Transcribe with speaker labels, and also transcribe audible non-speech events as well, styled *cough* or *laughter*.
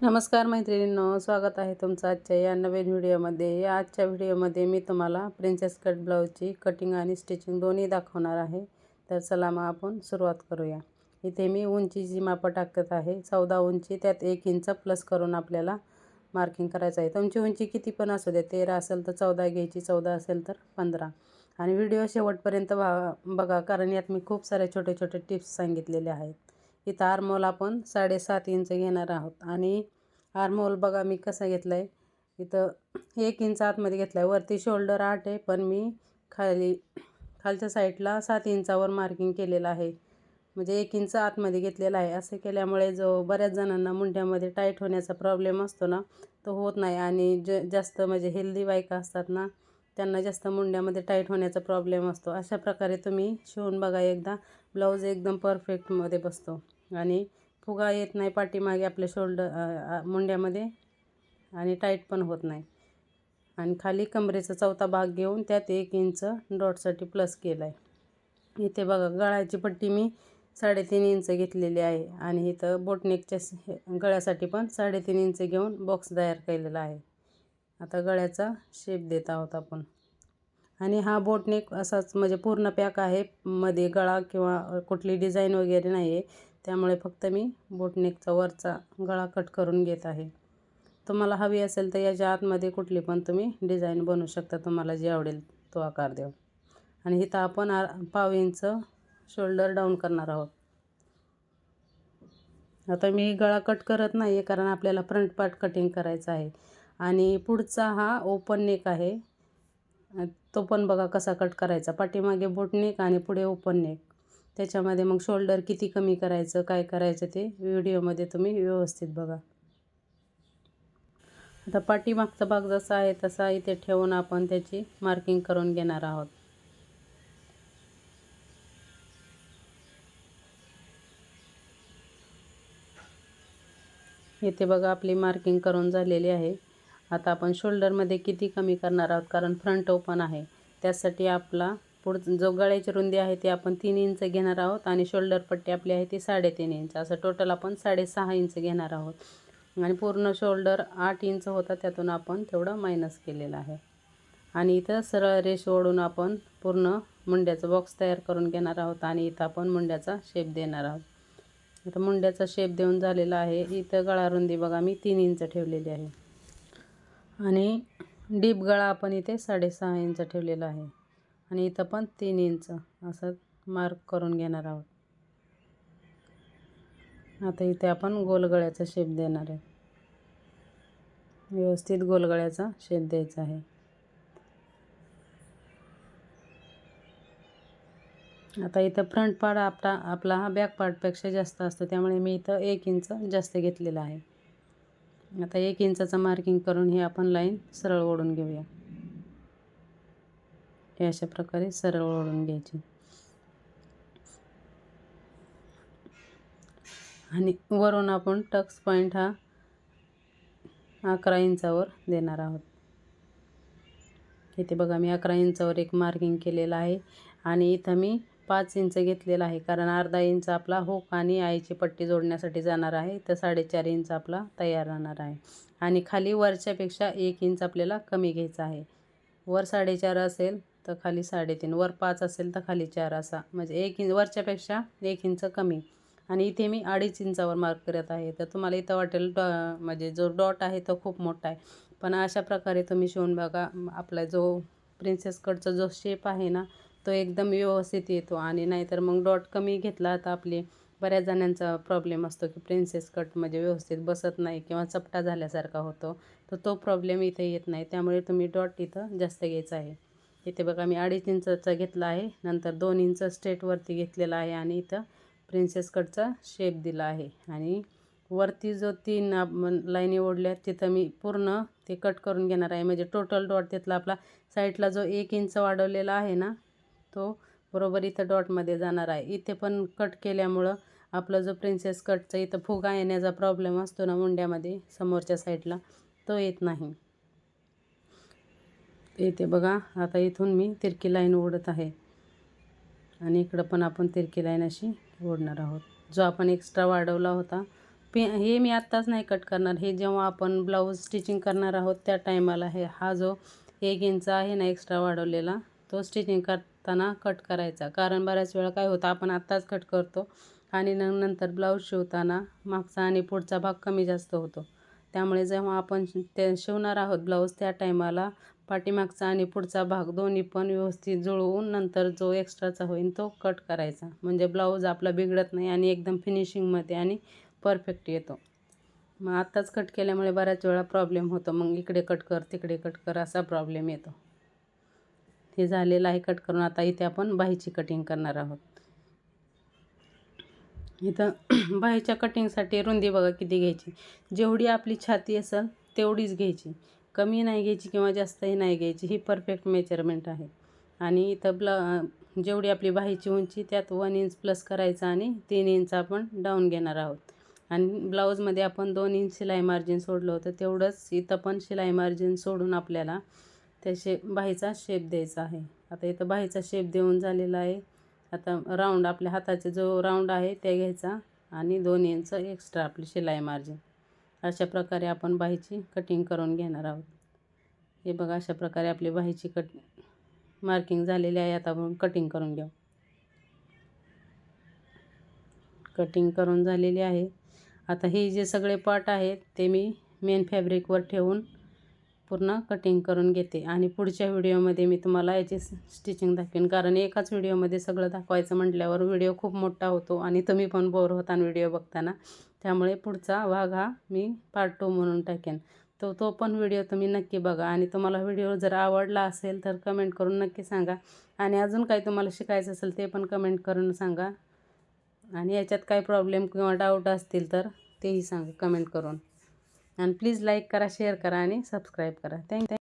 Speaker 1: नमस्कार मैत्रिणींनो स्वागत आहे तुमचं आजच्या या नवीन व्हिडिओमध्ये. या आजच्या व्हिडिओमध्ये मी तुम्हाला प्रिन्सेस कट ब्लाऊजची कटिंग आणि स्टिचिंग दोन्ही दाखवणार आहे. तर चला मग आपण सुरुवात करूया. इथे मी उंचीची मापं टाकत आहे चौदा उंची त्यात एक इंच प्लस करून आपल्याला मार्किंग करायचं आहे. तुमची उंची किती पण असू दे तेरा असेल तर चौदा घ्यायची चौदा असेल तर पंधरा. आणि व्हिडिओ शेवटपर्यंत बघा कारण यात मी खूप सारे छोटे छोटे टिप्स सांगितलेले आहेत. इथं आरमोल आपण साडेसात इंच घेणार आहोत. आणि आरमोल बघा मी कसा घेतला आहे इथं एक इंच आतमध्ये घेतला आहे वरती शोल्डर आठ आहे पण मी खाली खालच्या साईडला सात इंचावर मार्किंग केलेलं आहे. म्हणजे एक इंच आतमध्ये घेतलेला आहे. असं केल्यामुळे जो बऱ्याच जणांना मुंड्यामध्ये टाईट होण्याचा प्रॉब्लेम असतो ना तो होत नाही. आणि ज जास्त म्हणजे हेल्दी बायका असतात ना त्यांना जास्त मुंड्यामध्ये टाईट होण्याचा प्रॉब्लेम असतो. अशा प्रकारे तुम्ही शिवून बघा एकदा. ब्लाऊज एकदम परफेक्टमध्ये बसतो. आणि फुगा येत नाही पाठीमागे आपल्या शोल्डर मुंड्यामध्ये आणि टाईट पण होत नाही. आणि खाली कमरेचा चौथा भाग घेऊन त्यात एक इंच डॉटसाठी प्लस केला आहे इथे बघा गळ्याची पट्टी मी साडेतीन इंच घेतलेली आहे आणि इथं बोटनेकच्या गळ्यासाठी पण साडेतीन इंच घेऊन बॉक्स तयार केलेला आहे. आता गळ्याचा शेप देत आहोत आपण. आणि हा बोटनेक असाच म्हणजे पूर्ण पॅक आहे. मध्ये गळा किंवा कुठली डिझाईन वगैरे नाही आहे त्यामुळे फक्त मी बोटनेकचा वरचा गळा कट करून घेत आहे. तुम्हाला हवी असेल तर याच्या आतमध्ये कुठली पण तुम्ही डिझाईन बनवू शकता. तुम्हाला जे आवडेल तो आकार देऊ आणि इथं आपण आ पाव इंच शोल्डर डाऊन करणार आहोत. आता मी गळा कट करत नाही आहे कारण आपल्याला फ्रंट पार्ट कटिंग करायचा आहे. आणि पुढचा हा ओपन नेक आहे. तो पण बघा कसा कट करायचा. पाठीमागे बोट नेक आणि पुढे ओपन नेक. त्याच्यामध्ये मग शोल्डर किती कमी करायचं काय करायचं ते व्हिडिओमध्ये तुम्ही व्यवस्थित बघा. आता पाठीमागचा भाग जसा आहे तसा इथे ठेवून आपण त्याची मार्किंग करून घेणार आहोत. इथे बघा आपली मार्किंग करून झालेली आहे. आता आपण शोल्डरमध्ये किती कमी करणार आहोत कारण फ्रंट ओपन आहे. त्यासाठी आपला पुढचं जो गळ्याची रुंदी आहे ती आपण तीन इंच घेणार आहोत आणि शोल्डर पट्टी आपली आहे ती साडेतीन इंच. असं टोटल आपण साडेसहा इंच घेणार आहोत. आणि पूर्ण शोल्डर आठ इंच होता त्यातून आपण तेवढं मायनस केलेलं आहे. आणि इथं सरळ रेष ओढून आपण पूर्ण मुंड्याचा बॉक्स तयार करून घेणार आहोत आणि इथं आपण मुंड्याचा शेप देणार आहोत. आता मुंड्याचा शेप देऊन झालेला आहे. इथं गळा रुंदी बघा मी तीन इंच ठेवलेली आहे. आणि डीप गळा आपण इथे साडेसहा इंच ठेवलेला आहे. आणि इथं पण तीन इंच असं मार्क करून घेणार आहोत. आता इथे आपण गोलगळ्याचा शेप देणार आहे. व्यवस्थित गोलगळ्याचा शेप द्यायचा आहे. आता इथं फ्रंट पार्ट आपला आपला हा बॅक पार्टपेक्षा जास्त असतो त्यामुळे मी इथं एक इंच जास्त घेतलेला आहे. आता एक इंचाचं मार्किंग करून हे आपण लाईन सरळ ओढून घेऊया. हे अशा प्रकारे सरळ ओढून घ्यायची. आणि वरून आपण टक्स पॉईंट हा अकरा इंचावर देणार आहोत. इथे बघा मी अकरा इंचावर एक मार्किंग केलेलं आहे आणि इथं मी पाच इंच घेतलेला आहे कारण अर्धा इंच आपला होक आणि आईची पट्टी जोडण्यासाठी जाणार आहे. तर साडेचार इंच आपला तयार राहणार आहे. आणि खाली वरच्यापेक्षा एक इंच आपल्याला कमी घ्यायचा आहे. वर साडेचार असेल तर खाली साडेतीन वर पाच असेल तर खाली चार असा. म्हणजे एक इंच वरच्यापेक्षा एक इंच कमी. आणि इथे मी अडीच इंचावर मार्क करत आहे. तर तुम्हाला इथं वाटेल डॉ म्हणजे जो डॉट आहे तो खूप मोठा आहे. पण अशा प्रकारे तुम्ही शिवून बघा आपला जो प्रिन्सेस कटचा जो शेप आहे ना तो एकदम व्यवस्थित येतो. आणि नाहीतर मग डॉट कमी घेतला तर आपली बऱ्याच जणांचा प्रॉब्लेम असतो की प्रिन्सेस कट म्हणजे व्यवस्थित बसत नाही किंवा चपटा झाल्यासारखा होतो. तर तो प्रॉब्लेम इथे येत नाही. त्यामुळे तुम्ही डॉट इथं जास्त घ्यायचा आहे. इथे बघा मी अडीच इंचचा घेतला आहे. नंतर दोन इंच स्ट्रेटवरती घेतलेला आहे आणि इथं प्रिन्सेस कटचा शेप दिला आहे. आणि वरती जो तीन लाईनी ओढल्या तिथं मी पूर्ण ते कट करून घेणार आहे. म्हणजे टोटल डॉट तिथला आपला साईडला जो एक इंच वाढवलेला आहे ना तो बरोबर इथं डॉटमध्ये जाणार आहे. इथे पण कट केल्यामुळं आपला जो प्रिन्सेस कटचा इथं फुगा येण्याचा प्रॉब्लेम असतो ना मुंड्यामध्ये समोरच्या साईडला तो येत नाही. येते बघा. आता इथून मी तिरकी लाईन ओढत आहे. आणि इकडं पण आपण तिरकी लाईन अशी ओढणार आहोत. जो आपण एक्स्ट्रा वाढवला होता पि हे मी आत्ताच नाही कट करणार. हे जेव्हा आपण ब्लाऊज स्टिचिंग करणार आहोत त्या टायमाला हे हा जो एक इंच आहे ना एक्स्ट्रा वाढवलेला तो स्टिचिंग करताना कट करायचा. कारण बऱ्याच वेळा काय होतं आपण आत्ताच कट करतो आणि न नंतर ब्लाऊज शिवताना मागचा आणि पुढचा भाग कमी जास्त होतो. त्यामुळे जेव्हा आपण ते शिवणार आहोत ब्लाऊज त्या टायमाला पाठीमागचा आणि पुढचा भाग दोन्ही पण व्यवस्थित जुळवून नंतर जो एक्स्ट्राचा होईल तो कट करायचा. म्हणजे ब्लाऊज आपला बिघडत नाही आणि एकदम फिनिशिंगमध्ये आणि परफेक्ट येतो. मग आत्ताच कट केल्यामुळे बऱ्याच वेळा प्रॉब्लेम होतो. मग इकडे कट कर तिकडे कट कर असा प्रॉब्लेम येतो. हे झालेलं आहे कट करून. आता इथे आपण बाहीची कटिंग करणार आहोत. इथं *clears throat* बाहीच्या कटिंगसाठी रुंदी बघा किती घ्यायची. जेवढी आपली छाती असेल तेवढीच घ्यायची. कमी नाही घ्यायची किंवा जास्तही नाही घ्यायची ही परफेक्ट मेजरमेंट आहे. आणि इथं ब्ला जेवढी आपली बाहीची उंची त्यात वन इंच प्लस करायचं आणि तीन इंच आपण डाऊन घेणार आहोत. आणि ब्लाऊजमध्ये आपण दोन इंच शिलाई मार्जिन सोडलं होतं तेवढंच इथं पण शिलाई मार्जिन सोडून आपल्याला त्या शे बाहीचा शेप द्यायचा आहे. आता इथं बाहीचा शेप देऊन झालेला आहे. आता राऊंड आपल्या हाताचे जो राऊंड आहे ते घ्यायचा आणि दोन इंच एक्स्ट्रा आपली शिलाई मार्जिन अशा प्रकारे आपण बाहीची कटिंग करून घेणार आहोत. हे बघा अशा प्रकारे आपली बाहीची कट मार्किंग झालेली आहे. आता आपण कटिंग करून घेऊ. कटिंग करून झालेली आहे. आता हे जे सगळे पार्ट आहेत ते मी मेन फॅब्रिकवर ठेवून पूर्ण कटिंग करून घेते. आणि पुढच्या व्हिडिओमध्ये मी तुम्हाला याची स्टिचिंग दाखवेन. कारण एकाच व्हिडिओमध्ये सगळं दाखवायचं म्हटल्यावर व्हिडिओ खूप मोठा होतो आणि तुम्ही पण बोर होता व्हिडिओ बघताना. त्यामुळे पुढचा भाग हा मी पार्ट टू म्हणून टाकेन. तो तो पण व्हिडिओ तुम्ही नक्की बघा. आणि तुम्हाला व्हिडिओ जर आवडला असेल तर कमेंट करून नक्की सांगा. आणि अजून काही तुम्हाला शिकायचं असेल ते पण कमेंट करून सांगा. आणि याच्यात काही प्रॉब्लेम किंवा डाऊट असतील तर तेही सांगा कमेंट करून. आणि प्लीज लाईक करा शेअर करा आणि सबस्क्राईब करा. थँक्यू